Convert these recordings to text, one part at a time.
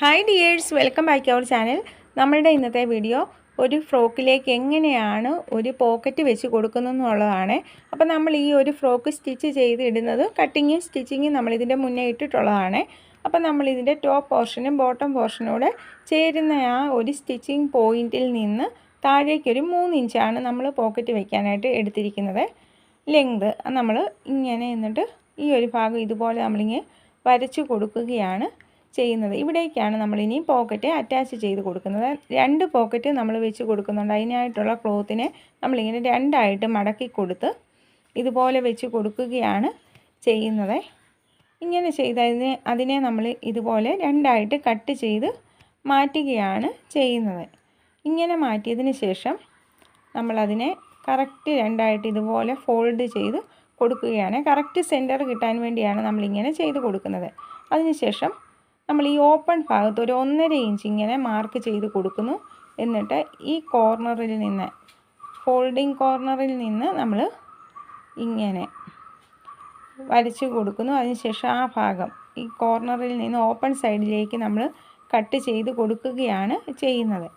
Hi dears welcome back our channel നമ്മളുടെ ഇന്നത്തെ video ഒരു ഫ്രോക്കിലേക്ക് എങ്ങനെയാണ് ഒരു പോക്കറ്റ് വെച്ച് കൊടുക്കുന്നതെന്നുള്ളതാണ് അപ്പോൾ നമ്മൾ ഈ ഒരു ഫ്രോക്ക് സ്റ്റിച്ച് ചെയ്ത് ഇടുന്നത് കട്ടിങ്ങും സ്റ്റിച്ചിങ്ങും നമ്മളിതിന്റെ മുന്നേ ഇട്ടിട്ടുള്ളതാണ്. അപ്പോൾ നമ്മളിതിന്റെ ടോപ്പ് പോർഷനും ബോട്ടം പോർഷനോട് ചേരുന്ന ആ ഒരു സ്റ്റിച്ചിങ് പോയിന്റിൽ നിന്ന് താഴേക്കൊരു മൂന്ന് ഇഞ്ചാണ് നമ്മൾ പോക്കറ്റ് വയ്ക്കാനായിട്ട് എടുത്തിരിക്കുന്നത്. ലെങ്ത് നമ്മൾ ഇങ്ങനെ എന്നിട്ട് ഈ ഒരു ഭാഗം ഇതുപോലെ നമ്മളിങ്ങനെ വരച്ച് കൊടുക്കുകയാണ്. ചെയ്യുന്നത്. ഇവിടേക്കാണ് നമ്മളിനി പോക്കറ്റ് അറ്റാച്ച് ചെയ്ത് കൊടുക്കുന്നത്. രണ്ട് പോക്കറ്റ് നമ്മൾ വെച്ച് കൊടുക്കുന്നുണ്ട്. അതിനായിട്ടുള്ള ക്ലോത്തിനെ നമ്മളിങ്ങനെ രണ്ടായിട്ട് മടക്കി കൊടുത്ത് ഇതുപോലെ വെച്ച് കൊടുക്കുകയാണ് ചെയ്യുന്നത്. ഇങ്ങനെ ചെയ്തതിന് അതിനെ നമ്മൾ ഇതുപോലെ രണ്ടായിട്ട് കട്ട് ചെയ്ത് മാറ്റുകയാണ് ചെയ്യുന്നത്. ഇങ്ങനെ മാറ്റിയതിന് ശേഷം നമ്മളതിനെ കറക്റ്റ് രണ്ടായിട്ട് ഇതുപോലെ ഫോൾഡ് ചെയ്ത് കൊടുക്കുകയാണ്. കറക്റ്റ് സെന്റർ കിട്ടാൻ വേണ്ടിയാണ് നമ്മളിങ്ങനെ ചെയ്ത് കൊടുക്കുന്നത്. അതിനുശേഷം നമ്മൾ ഈ ഓപ്പൺ ഭാഗത്ത് ഒരു ഒന്നര ഇഞ്ച് ഇങ്ങനെ മാർക്ക് ചെയ്ത് കൊടുക്കുന്നു. എന്നിട്ട് ഈ കോർണറിൽ നിന്ന് ഫോൾഡിങ് കോർണറിൽ നിന്ന് നമ്മൾ ഇങ്ങനെ വരച്ച് കൊടുക്കുന്നു. അതിനുശേഷം ആ ഭാഗം ഈ കോർണറിൽ നിന്ന് ഓപ്പൺ സൈഡിലേക്ക് നമ്മൾ കട്ട് ചെയ്ത് കൊടുക്കുകയാണ് ചെയ്യുന്നത്.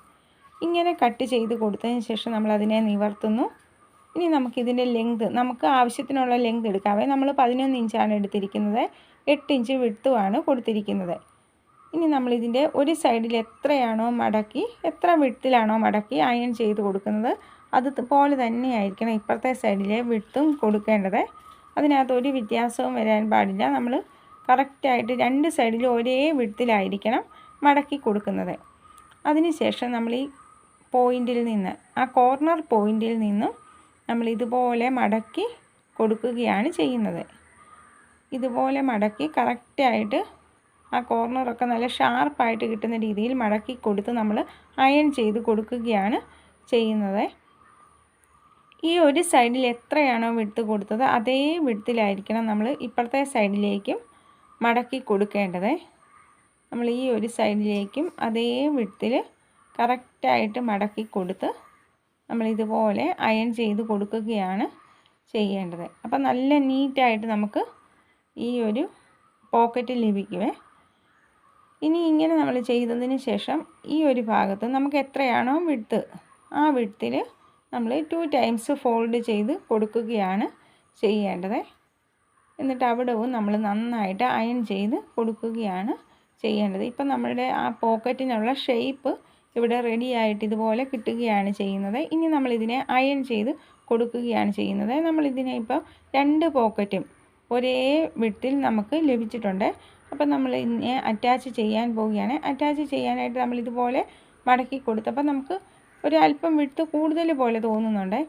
ഇങ്ങനെ കട്ട് ചെയ്ത് കൊടുത്തതിന് ശേഷം നമ്മൾ അതിനെ നിവർത്തുന്നു. ഇനി നമുക്കിതിന്റെ ലെങ്ത് നമുക്ക് ആവശ്യത്തിനുള്ള ലെങ്ത് എടുക്കാവേ നമ്മൾ പതിനൊന്ന് ഇഞ്ചാണ് എടുത്തിരിക്കുന്നത്. എട്ട് ഇഞ്ച് വിട്ടുമാണ് കൊടുത്തിരിക്കുന്നത്. ഇനി നമ്മളിതിന്റെ ഒരു സൈഡിൽ എത്രയാണോ മടക്കി എത്ര വിട്ടിലാണോ മടക്കി അയൺ ചെയ്ത് കൊടുക്കുന്നത് അതുപോലെ തന്നെയായിരിക്കണം ഇപ്പുറത്തെ സൈഡിലെ വിട്ടും കൊടുക്കേണ്ടത്. അതിനകത്ത് ഒരു വ്യത്യാസവും വരാൻ പാടില്ല. നമ്മൾ കറക്റ്റായിട്ട് രണ്ട് സൈഡിലും ഒരേ വിട്ടിലായിരിക്കണം മടക്കി കൊടുക്കുന്നത്. അതിനുശേഷം നമ്മൾ ഈ പോയിന്റിൽ നിന്ന് ആ കോർണർ പോയിന്റിൽ നിന്നും നമ്മൾ ഇതുപോലെ മടക്കി കൊടുക്കുകയാണ് ചെയ്യുന്നത്. ഇതുപോലെ മടക്കി കറക്റ്റായിട്ട് ആ കോർണറൊക്കെ നല്ല ഷാർപ്പായിട്ട് കിട്ടുന്ന രീതിയിൽ മടക്കി കൊടുത്ത് നമ്മൾ അയൺ ചെയ്ത് കൊടുക്കുകയാണ് ചെയ്യുന്നത്. ഈ ഒരു സൈഡിൽ എത്രയാണോ വിടുത്ത് കൊടുത്തത് അതേ വിടുത്തിലായിരിക്കണം നമ്മൾ ഇപ്പുറത്തെ സൈഡിലേക്കും മടക്കി കൊടുക്കേണ്ടത്. നമ്മൾ ഈ ഒരു സൈഡിലേക്കും അതേ വിടുത്തിൽ കറക്റ്റായിട്ട് മടക്കി കൊടുത്ത് നമ്മൾ ഇതുപോലെ അയൺ ചെയ്ത് കൊടുക്കുകയാണ് ചെയ്യേണ്ടത്. അപ്പം നല്ല നീറ്റായിട്ട് നമുക്ക് ഈ ഒരു പോക്കറ്റ് ലഭിക്കുമേ ഇനി ഇങ്ങനെ നമ്മൾ ചെയ്തതിന് ശേഷം ഈ ഒരു ഭാഗത്ത് നമുക്ക് എത്രയാണോ വിട്ട് ആ വിട്ടിൽ നമ്മൾ ടു ടൈംസ് ഫോൾഡ് ചെയ്ത് കൊടുക്കുകയാണ് ചെയ്യേണ്ടത്. എന്നിട്ട് അവിടവും നമ്മൾ നന്നായിട്ട് അയൺ ചെയ്ത് കൊടുക്കുകയാണ് ചെയ്യേണ്ടത്. ഇപ്പം നമ്മളുടെ ആ പോക്കറ്റിനുള്ള ഷേപ്പ് ഇവിടെ റെഡി ആയിട്ട് ഇതുപോലെ കിട്ടുകയാണ് ചെയ്യുന്നത്. ഇനി നമ്മളിതിനെ അയൺ ചെയ്ത് കൊടുക്കുകയാണ് ചെയ്യുന്നത്. നമ്മളിതിനെ ഇപ്പോൾ രണ്ട് പോക്കറ്റും ഒരേ വിട്ടിൽ നമുക്ക് ലഭിച്ചിട്ടുണ്ട്. അപ്പം നമ്മൾ ഇതിനെ അറ്റാച്ച് ചെയ്യാൻ പോവുകയാണ്. അറ്റാച്ച് ചെയ്യാനായിട്ട് നമ്മൾ ഇതുപോലെ മടക്കി കൊടുത്തപ്പോൾ നമുക്ക് ഒരു അല്പം വിട്ട് കൂടുതൽ പോലെ തോന്നുന്നുണ്ട്.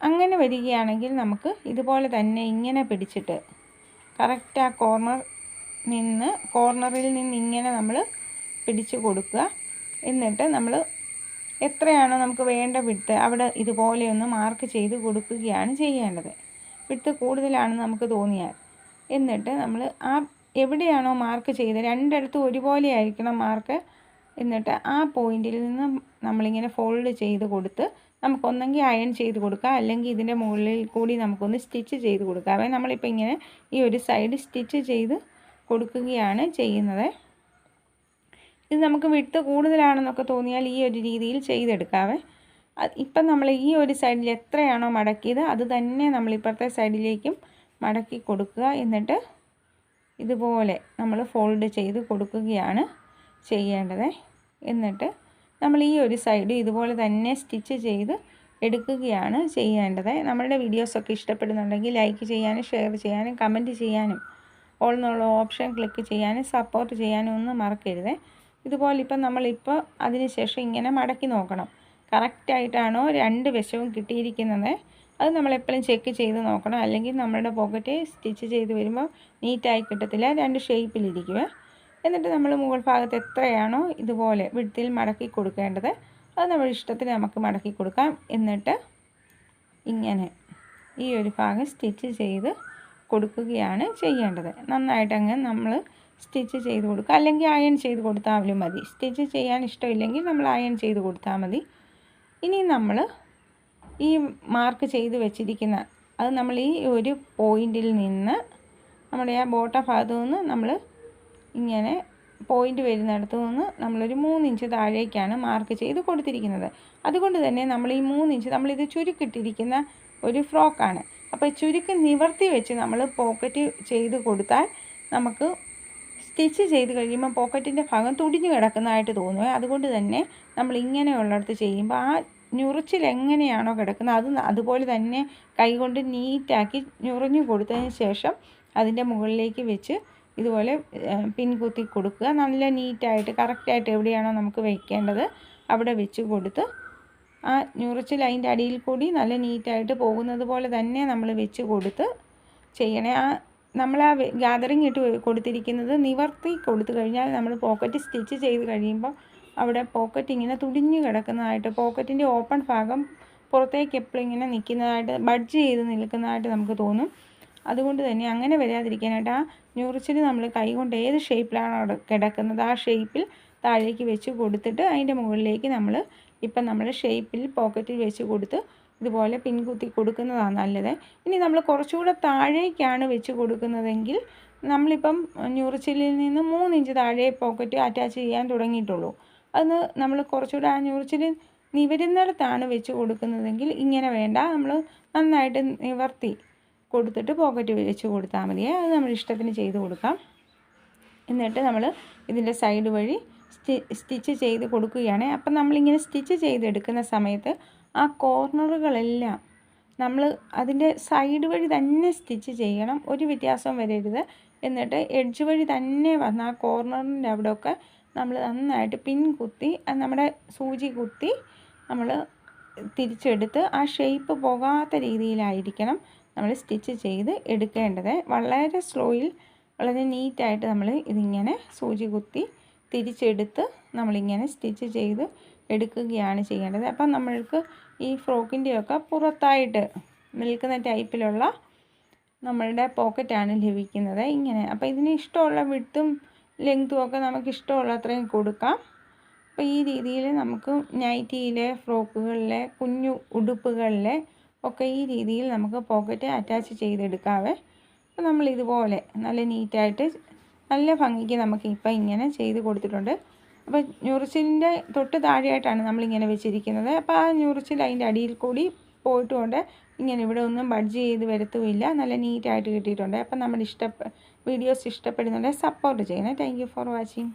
അങ്ങനെ വരികയാണെങ്കിൽ നമുക്ക് ഇതുപോലെ തന്നെ ഇങ്ങനെ പിടിച്ചിട്ട് കറക്റ്റ് ആ കോർണർ നിന്ന് കോർണറിൽ നിന്ന് ഇങ്ങനെ നമ്മൾ പിടിച്ചു കൊടുക്കുക. എന്നിട്ട് നമ്മൾ എത്രയാണോ നമുക്ക് വേണ്ട വിട്ട് അവിടെ ഇതുപോലെയൊന്ന് മാർക്ക് ചെയ്ത് കൊടുക്കുകയാണ് ചെയ്യേണ്ടത്. വിട്ട് കൂടുതലാണെന്ന് നമുക്ക് തോന്നിയാൽ. എന്നിട്ട് നമ്മൾ ആ എവിടെയാണോ മാർക്ക് ചെയ്ത് രണ്ടിടത്തും ഒരുപോലെ ആയിരിക്കണം മാർക്ക് എന്നിട്ട് ആ പോയിന്റിൽ നിന്ന് നമ്മളിങ്ങനെ ഫോൾഡ് ചെയ്ത് കൊടുത്ത് നമുക്കൊന്നെങ്കിൽ അയൺ ചെയ്ത് കൊടുക്കാം. അല്ലെങ്കിൽ ഇതിന്റെ മുകളിൽ കൂടി നമുക്കൊന്ന് സ്റ്റിച്ച് ചെയ്ത് കൊടുക്കാം. നമ്മളിപ്പോൾ ഇങ്ങനെ ഈ ഒരു സൈഡ് സ്റ്റിച്ച് ചെയ്ത് കൊടുക്കുകയാണ് ചെയ്യുന്നത്. ഇത് നമുക്ക് വിട്ട് കൂടുതലാണെന്നൊക്കെ തോന്നിയാൽ ഈ ഒരു രീതിയിൽ ചെയ്തെടുക്കാവേ. ഇപ്പം നമ്മൾ ഈ ഒരു സൈഡിൽ എത്രയാണോ മടക്കിയത് അത് തന്നെ നമ്മൾ ഇപ്പുറത്തെ സൈഡിലേക്കും മടക്കി കൊടുക്കുക. എന്നിട്ട് ഇതുപോലെ നമ്മൾ ഫോൾഡ് ചെയ്ത് കൊടുക്കുകയാണ് ചെയ്യേണ്ടത്. എന്നിട്ട് നമ്മൾ ഈ ഒരു സൈഡ് ഇതുപോലെ തന്നെ സ്റ്റിച്ച് ചെയ്ത് എടുക്കുകയാണ് ചെയ്യേണ്ടത്. നമ്മളുടെ വീഡിയോസൊക്കെ ഇഷ്ടപ്പെടുന്നുണ്ടെങ്കിൽ ലൈക്ക് ചെയ്യാനും ഷെയർ ചെയ്യാനും കമന്റ് ചെയ്യാനും ഓൾ എന്നുള്ള ഓപ്ഷൻ ക്ലിക്ക് ചെയ്യാനും സപ്പോർട്ട് ചെയ്യാനും ഒന്നും മറക്കരുത്. ഇതുപോലെ ഇപ്പം നമ്മളിപ്പോൾ അതിന് ശേഷം ഇങ്ങനെ മടക്കി നോക്കണം. കറക്റ്റായിട്ടാണോ രണ്ട് വശവും കിട്ടിയിരിക്കുന്നത്? അത് നമ്മളെപ്പോഴും ചെക്ക് ചെയ്ത് നോക്കണം. അല്ലെങ്കിൽ നമ്മളുടെ പോക്കറ്റ് സ്റ്റിച്ച് ചെയ്ത് വരുമ്പോൾ നീറ്റായി കിട്ടത്തില്ല. രണ്ട് ഷേപ്പിലിരിക്കുക എന്നിട്ട് നമ്മൾ മുകൾ ഭാഗത്ത് എത്രയാണോ ഇതുപോലെ വിടുത്തിൽ മടക്കി കൊടുക്കേണ്ടത് അത് നമ്മുടെ ഇഷ്ടത്തിന് നമുക്ക് മടക്കി കൊടുക്കാം. എന്നിട്ട് ഇങ്ങനെ ഈ ഒരു ഭാഗം സ്റ്റിച്ച് ചെയ്ത് കൊടുക്കുകയാണ് ചെയ്യേണ്ടത്. നന്നായിട്ടങ്ങ് നമ്മൾ സ്റ്റിച്ച് ചെയ്ത് കൊടുക്കുക. അല്ലെങ്കിൽ അയൺ ചെയ്ത് കൊടുത്താലും മതി. സ്റ്റിച്ച് ചെയ്യാൻ ഇഷ്ടമില്ലെങ്കിൽ നമ്മൾ അയൺ ചെയ്ത് കൊടുത്താൽ മതി. ഇനി നമ്മൾ ഈ മാർക്ക് ചെയ്ത് വെച്ചിരിക്കുന്ന അത് നമ്മൾ ഈ ഒരു പോയിന്റിൽ നിന്ന് നമ്മുടെ ആ ബോട്ട ഭാഗത്തു നിന്ന് നമ്മൾ ഇങ്ങനെ പോയിന്റ് വരുന്നിടത്തു നിന്ന് നമ്മളൊരു മൂന്നിഞ്ച് താഴേക്കാണ് മാർക്ക് ചെയ്ത് കൊടുത്തിരിക്കുന്നത്. അതുകൊണ്ട് തന്നെ നമ്മൾ ഈ മൂന്നിഞ്ച് നമ്മളിത് ചുരുക്കിട്ടിരിക്കുന്ന ഒരു ഫ്രോക്കാണ് അപ്പോൾ ചുരുക്ക് നിവർത്തി വെച്ച് നമ്മൾ പോക്കറ്റ് ചെയ്ത് കൊടുത്താൽ നമുക്ക് സ്റ്റിച്ച് ചെയ്ത് കഴിയുമ്പോൾ പോക്കറ്റിന്റെ ഭാഗം തുടിഞ്ഞു കിടക്കുന്നതായിട്ട് തോന്നുക അതുകൊണ്ട് തന്നെ നമ്മൾ ഇങ്ങനെയുള്ളിടത്ത് ചെയ്യുമ്പോൾ ആ ഞുറിച്ചിൽ എങ്ങനെയാണോ കിടക്കുന്നത് അത് അതുപോലെ തന്നെ കൈകൊണ്ട് നീറ്റാക്കി ഞുറിഞ്ഞു കൊടുത്തതിന് ശേഷം അതിന്റെ മുകളിലേക്ക് വെച്ച് ഇതുപോലെ പിൻകുത്തി കൊടുക്കുക. നല്ല നീറ്റായിട്ട് കറക്റ്റായിട്ട് എവിടെയാണോ നമുക്ക് വയ്ക്കേണ്ടത് അവിടെ വെച്ച് കൊടുത്ത് ആ ഞുറിച്ചിൽ അതിന്റെ അടിയിൽ കൂടി നല്ല നീറ്റായിട്ട് പോകുന്നത് പോലെ തന്നെ നമ്മൾ വെച്ച് കൊടുത്ത് ചെയ്യണേ. ആ നമ്മൾ ആ ഗ്യാതറിങ് ഇട്ട് കൊടുത്തിരിക്കുന്നത് നിവർത്തി കൊടുത്തു കഴിഞ്ഞാൽ നമ്മൾ പോക്കറ്റ് സ്റ്റിച്ച് ചെയ്ത് കഴിയുമ്പോൾ അവിടെ പോക്കറ്റ് ഇങ്ങനെ തുടിഞ്ഞു കിടക്കുന്നതായിട്ട് പോക്കറ്റിന്റെ ഓപ്പൺ ഭാഗം പുറത്തേക്ക് എപ്പോഴും ഇങ്ങനെ നിൽക്കുന്നതായിട്ട് ബഡ്ജ് ചെയ്ത് നിൽക്കുന്നതായിട്ട് നമുക്ക് തോന്നും. അതുകൊണ്ട് തന്നെ അങ്ങനെ വരാതിരിക്കാനായിട്ട് ആ ഞുറിച്ചിൽ നമ്മൾ കൈകൊണ്ട് ഏത് ഷേപ്പിലാണ് കിടക്കുന്നത് ആ ഷേപ്പിൽ താഴേക്ക് വെച്ച് കൊടുത്തിട്ട് അതിന്റെ മുകളിലേക്ക് നമ്മൾ ഇപ്പം നമ്മുടെ ഷേപ്പിൽ പോക്കറ്റിൽ വെച്ച് കൊടുത്ത് ഇതുപോലെ പിൻകുത്തി കൊടുക്കുന്നതാണ് നല്ലത്. ഇനി നമ്മൾ കുറച്ചുകൂടെ താഴേക്കാണ് വെച്ച് കൊടുക്കുന്നതെങ്കിൽ നമ്മളിപ്പം ഞുറിച്ചിലിൽ നിന്ന് മൂന്ന് ഇഞ്ച് താഴെ പോക്കറ്റ് അറ്റാച്ച് ചെയ്യാൻ തുടങ്ങിയിട്ടുള്ളൂ. അത് നമ്മൾ കുറച്ചുകൂടെ ആ ഞുറിച്ചിലിൽ നിവരുന്നിടത്താണ് വെച്ച് കൊടുക്കുന്നതെങ്കിൽ ഇങ്ങനെ വേണ്ട. നമ്മൾ നന്നായിട്ട് നിവർത്തി കൊടുത്തിട്ട് പോക്കറ്റ് വെച്ച് കൊടുത്താൽ മതിയേ അത് നമ്മൾ ഇഷ്ടത്തിന് ചെയ്ത് കൊടുക്കാം. എന്നിട്ട് നമ്മൾ ഇതിന്റെ സൈഡ് വഴി സ്റ്റിച്ച് ചെയ്ത് കൊടുക്കുകയാണ്. അപ്പം നമ്മളിങ്ങനെ സ്റ്റിച്ച് ചെയ്തെടുക്കുന്ന സമയത്ത് ആ കോർണറുകളെല്ലാം നമ്മൾ അതിന്റെ സൈഡ് വഴി തന്നെ സ്റ്റിച്ച് ചെയ്യണം. ഒരു വ്യത്യാസം വരരുത്. എന്നിട്ട് എഡ്ജ് വഴി തന്നെ വന്ന് ആ കോർണറിന്റെ അവിടെയൊക്കെ നമ്മൾ നന്നായിട്ട് പിൻ കുത്തി നമ്മുടെ സൂചി കുത്തി നമ്മൾ തിരിച്ചെടുത്ത് ആ ഷേപ്പ് പോകാത്ത രീതിയിലായിരിക്കണം നമ്മൾ സ്റ്റിച്ച് ചെയ്ത് എടുക്കേണ്ടത്. വളരെ സ്ലോയിൽ വളരെ നീറ്റായിട്ട് നമ്മൾ ഇതിങ്ങനെ സൂചി കുത്തി തിരിച്ചെടുത്ത് നമ്മളിങ്ങനെ സ്റ്റിച്ച് ചെയ്ത് എടുക്കുകയാണ് ചെയ്യേണ്ടത്. അപ്പം നമ്മൾക്ക് ഈ ഫ്രോക്കിന്റെയൊക്കെ പുറത്തായിട്ട് നിൽക്കുന്ന ടൈപ്പിലുള്ള നമ്മളുടെ പോക്കറ്റാണ് ലഭിക്കുന്നത്. ഇങ്ങനെ. അപ്പോൾ ഇതിന് ഇഷ്ടമുള്ള വിട്ടും ലെങ്ത്തും ഒക്കെ നമുക്ക് ഇഷ്ടമുള്ള അത്രയും കൊടുക്കാം. അപ്പോൾ ഈ രീതിയിൽ നമുക്ക് നൈറ്റിയിലെ ഫ്രോക്കുകളിലെ കുഞ്ഞു ഉടുപ്പുകളിലെ ഒക്കെ ഈ രീതിയിൽ നമുക്ക് പോക്കറ്റ് അറ്റാച്ച് ചെയ്തെടുക്കാവേ. അപ്പോൾ നമ്മൾ ഇതുപോലെ നല്ല നീറ്റായിട്ട് നല്ല ഭംഗിക്ക് നമുക്ക് ഇപ്പം ഇങ്ങനെ ചെയ്ത് കൊടുത്തിട്ടുണ്ട്. അപ്പോൾ ഞുറിച്ചിലിന്റെ തൊട്ട് താഴെയായിട്ടാണ് നമ്മളിങ്ങനെ വെച്ചിരിക്കുന്നത്. അപ്പോൾ ആ ഞുറിച്ചിൽ അതിന്റെ അടിയിൽ കൂടി പോയിട്ടുകൊണ്ട് ഇങ്ങനെ ഇവിടെ ഒന്നും ബഡ്ജ് ചെയ്ത് വരത്തുമില്ല നല്ല നീറ്റായിട്ട് കിട്ടിയിട്ടുണ്ട്. അപ്പം നമ്മുടെ ഇഷ്ട വീഡിയോസ് ഇഷ്ടപ്പെടുന്നുണ്ടെങ്കിൽ സപ്പോർട്ട് ചെയ്യണേ. Thank for watching